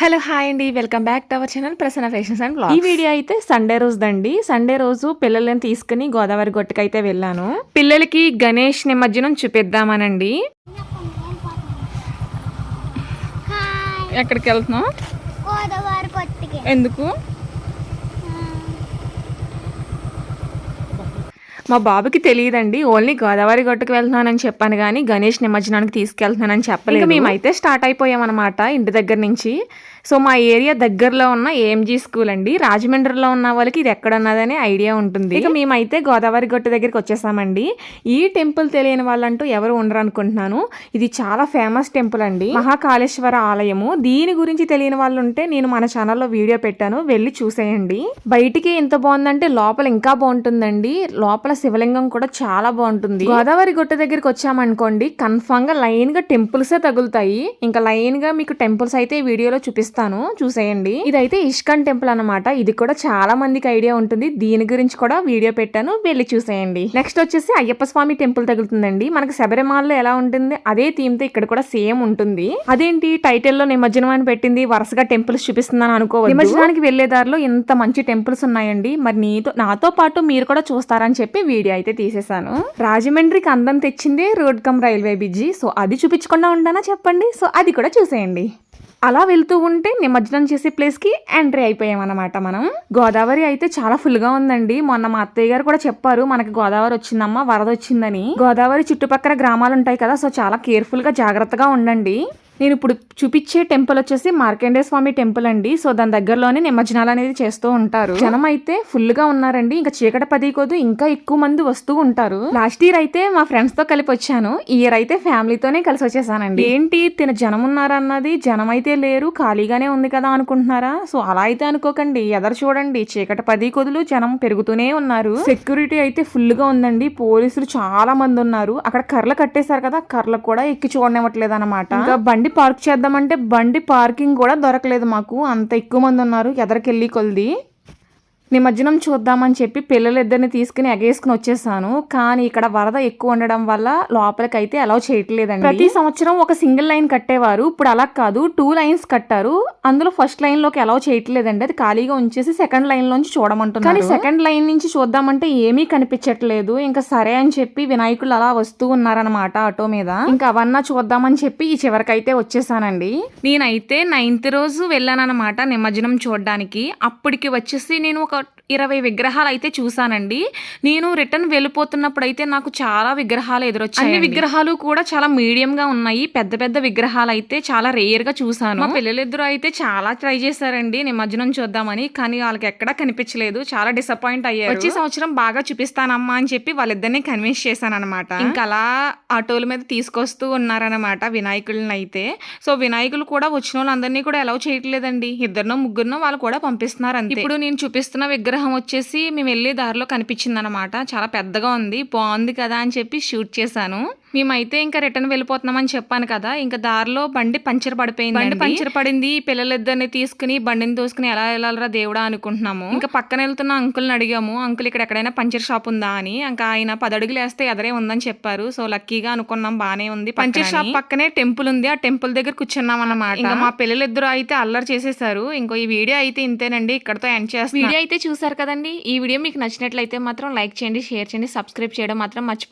Hello hi అండి. Welcome back to our channel Prasanna fashions and ఈ video అయితే Sunday రోజుదండి. సండే రోజు పిల్లల్ని తీసుకుని గోదావరి గొట్టుకైతే వెళ్ళాను. పిల్లలకి గణేష్ నిమజ్జనం చూపిద్దామనండి. హాయ్ ఎక్కడికి వెళ్తున్నాం ఎందుకు? మా బాబుకి తెలియదండి. ఓన్లీ గోదావరి గొట్టుకు వెళ్తున్నానని చెప్పాను కానీ గణేష్ నిమజ్జనానికి తీసుకెళ్తున్నానని చెప్పలేదు. మేమైతే స్టార్ట్ అయిపోయామన్నమాట ఇంటి దగ్గర నుంచి. సో మా ఏరియా దగ్గరలో ఉన్న ఏఎంజీ స్కూల్ అండి. రాజమండ్రిలో ఉన్న వాళ్ళకి ఇది ఎక్కడ ఉన్నదని ఐడియా ఉంటుంది. ఇక మేమైతే గోదావరి గొట్టు దగ్గరికి వచ్చేసామండి. ఈ టెంపుల్ తెలియని వాళ్ళంటూ ఎవరు ఉండరు అనుకుంటున్నాను ఇది చాలా ఫేమస్ టెంపుల్ అండి. మహాకాళేశ్వర ఆలయము. దీని గురించి తెలియని వాళ్ళు ఉంటే నేను మన ఛానల్లో వీడియో పెట్టాను. వెళ్ళి చూసేయండి. బయటికి ఎంత బాగుందంటే లోపల ఇంకా బాగుంటుందండి. లోపల శివలింగం కూడా చాలా బాగుంటుంది. గోదావరి గుట్ట దగ్గరికి వచ్చామనుకోండి కన్ఫామ్గా లైన్గా టెంపుల్సే తగులుతాయి. ఇంకా లైన్గా మీకు టెంపుల్స్ అయితే ఈ వీడియోలో చూపిస్తాను చూసేయండి. ఇదైతే ఇష్కన్ టెంపుల్ అన్నమాట. ఇది కూడా చాలా మందికి ఐడియా ఉంటుంది. దీని గురించి కూడా వీడియో పెట్టాను వెళ్ళి చూసేయండి. నెక్స్ట్ వచ్చేసి అయ్యప్ప స్వామి టెంపుల్ తగులుతుందండి. మనకి శబరిమలలో ఎలా ఉంటుంది అదే థీమ్తో ఇక్కడ కూడా సేమ్ ఉంటుంది. అదేంటి టైటిల్లో నిమజ్జనం అని పెట్టింది వరుసగా టెంపుల్స్ చూపిస్తుందని అనుకోవచ్చు నిమజ్జనానికి వెళ్ళే దారిలో ఇంత మంచి టెంపుల్స్ ఉన్నాయండి. మరి నీతో నాతో పాటు మీరు కూడా చూస్తారని చెప్పి వీడియో అయితే తీసేశాను రాజమండ్రికి అందం తెచ్చిందే road cum railway bridge. So అది చూపించకుండా ఉంటానా చెప్పండి? సో అది కూడా చూసేయండి. అలా వెళ్తూ ఉంటే నిమజ్జనం చేసే ప్లేస్కి ఎంట్రీ అయిపోయామన్నమాట మనం. గోదావరి అయితే చాలా ఫుల్గా ఉందండి. మొన్న మా అత్తయ్య గారు కూడా చెప్పారు మనకి గోదావరి వచ్చిందమ్మా వరద వచ్చిందని. గోదావరి చుట్టుపక్కల గ్రామాలు ఉంటాయి కదా సో చాలా కేర్ఫుల్గా జాగ్రత్తగా ఉండండి. నేను ఇప్పుడు చూపించే టెంపుల్ వచ్చేసి మార్కండే స్వామి టెంపుల్ అండి. సో దాని దగ్గరలోనే నిమజ్జనాలు అనేది చేస్తూ ఉంటారు. జనం అయితే ఫుల్గా ఉన్నారండి. ఇంకా చీకటి పది కొద్దు ఇంకా ఎక్కువ మంది వస్తూ ఉంటారు. లాస్ట్ ఇయర్ అయితే మా ఫ్రెండ్స్తో కలిపి వచ్చాను. ఈ ఇయర్ అయితే ఫ్యామిలీతోనే కలిసి వచ్చేసానండి. ఏంటి తిన జనం ఉన్నారన్నది జనం అయితే లేరు ఖాళీగానే ఉంది కదా అనుకుంటున్నారా? సో అలా అయితే అనుకోకండి. ఎదరు చూడండి. చీకట పది కొదులు జనం పెరుగుతూనే ఉన్నారు. సెక్యూరిటీ అయితే ఫుల్గా ఉందండి. పోలీసులు చాలా మంది ఉన్నారు. అక్కడ కర్రలు కట్టేశారు కదా కర్రలు కూడా ఎక్కి చూడనివ్వట్లేదు అనమాట ఇంకా బండి పార్క్ చేద్దామంటే బండి పార్కింగ్ కూడా దొరకలేదు మాకు. అంత ఎక్కువ మంది ఉన్నారు. ఎదరికెళ్ళి కొలిది. నిమజ్జనం చూద్దామని చెప్పి పిల్లలిద్దరిని తీసుకుని ఎగేసుకుని వచ్చేసాను. కానీ ఇక్కడ వరద ఎక్కువ ఉండడం వల్ల లోపలికి అయితే అలౌ చేయట్లేదండి. ప్రతి సంవత్సరం ఒక సింగిల్ లైన్ కట్టేవారు. ఇప్పుడు అలా కాదు. టూ లైన్స్ కట్టారు. అందులో ఫస్ట్ లైన్లోకి అలౌ చేయట్లేదండి. అది ఖాళీగా ఉంచేసి సెకండ్ లైన్ లోంచి చూడమంటున్నారు. కానీ సెకండ్ లైన్ నుంచి చూద్దామంటే ఏమీ కనిపించట్లేదు. ఇంకా సరే అని చెప్పి వినాయకులు అలా వస్తూ ఉన్నారనమాట ఆటో మీద. ఇంకా అవన్నా చూద్దామని చెప్పి ఈ చివరికైతే వచ్చేసానండి. నేనైతే నైన్త్ రోజు వెళ్ళానన్నమాట నిమజ్జనం చూడడానికి. అప్పటికి వచ్చేసి నేను ఒక ఇరవై విగ్రహాలు అయితే చూసానండి నేను రిటర్న్ వెళ్ళిపోతున్నప్పుడు అయితే నాకు చాలా విగ్రహాలు ఎదురొచ్చాయి అన్ని విగ్రహాలు కూడా చాలా మీడియం గా ఉన్నాయి. పెద్ద పెద్ద విగ్రహాలు అయితే చాలా రేర్గా చూసాను మా పిల్లలిద్దరూ అయితే చాలా ట్రై చేశారండి. నిమజ్జనం చూద్దామని కానీ వాళ్ళకి ఎక్కడా కనిపించలేదు. చాలా డిసప్పాయింట్ అయ్యారు. వచ్చే సంవత్సరం బాగా చూపిస్తానమ్మా అని చెప్పి వాళ్ళిద్దరిని కన్విన్స్ చేశాను అనమాట ఇంకా అలా ఆటోల మీద తీసుకొస్తూ ఉన్నారనమాట వినాయకులను అయితే సో వినాయకులు కూడా వచ్చిన వాళ్ళందరినీ కూడా అలౌ చేయట్లేదండి. ఇద్దరినో ముగ్గురునో వాళ్ళు కూడా పంపిస్తున్నారు అంతే ఇప్పుడు నేను చూపిస్తున్న విగ్రహం వచ్చేసి మేము వెళ్ళే దారిలో కనిపించింది అనమాట చాలా పెద్దగా ఉంది. బాగుంది కదా అని చెప్పి షూట్ చేశాను. మేమైతే ఇంకా రిటర్న్ వెళ్ళిపోతున్నామని చెప్పాను కదా ఇంకా దారిలో బండి పంచర్ పడిపోయింది బండి పంచర్ పడింది పిల్లలిద్దరిని తీసుకుని బండిని తోసుకుని ఎలా వెళ్ళాలరా దేవుడా అనుకుంటున్నాము. ఇంకా పక్కన వెళ్తున్న అంకుల్ని అడిగాము అంకుల్ ఇక్కడ ఎక్కడైనా పంచర్ షాప్ ఉందా? అని. ఇంకా ఆయన పది అడుగులు వేస్తే ఎదరే ఉందని చెప్పారు. సో లక్కీగా అనుకున్నాం బానే ఉంది పంచర్ షాప్ పక్కనే టెంపుల్ ఉంది ఆ టెంపుల్ దగ్గర కూర్చున్నాం అన్నమాట. ఇంకా మా పిల్లలిద్దరూ అయితే అల్లరి చేసేసారు. ఇంకో ఈ వీడియో అయితే ఇంతేనండి ఇక్కడతో ఎండ్ చేస్తాం వీడియో అయితే చూసారు కదండి. ఈ వీడియో మీకు నచ్చినట్లయితే మాత్రం లైక్ చేయండి షేర్ చేయండి సబ్స్క్రైబ్ చేయడం మాత్రం మర్చిపో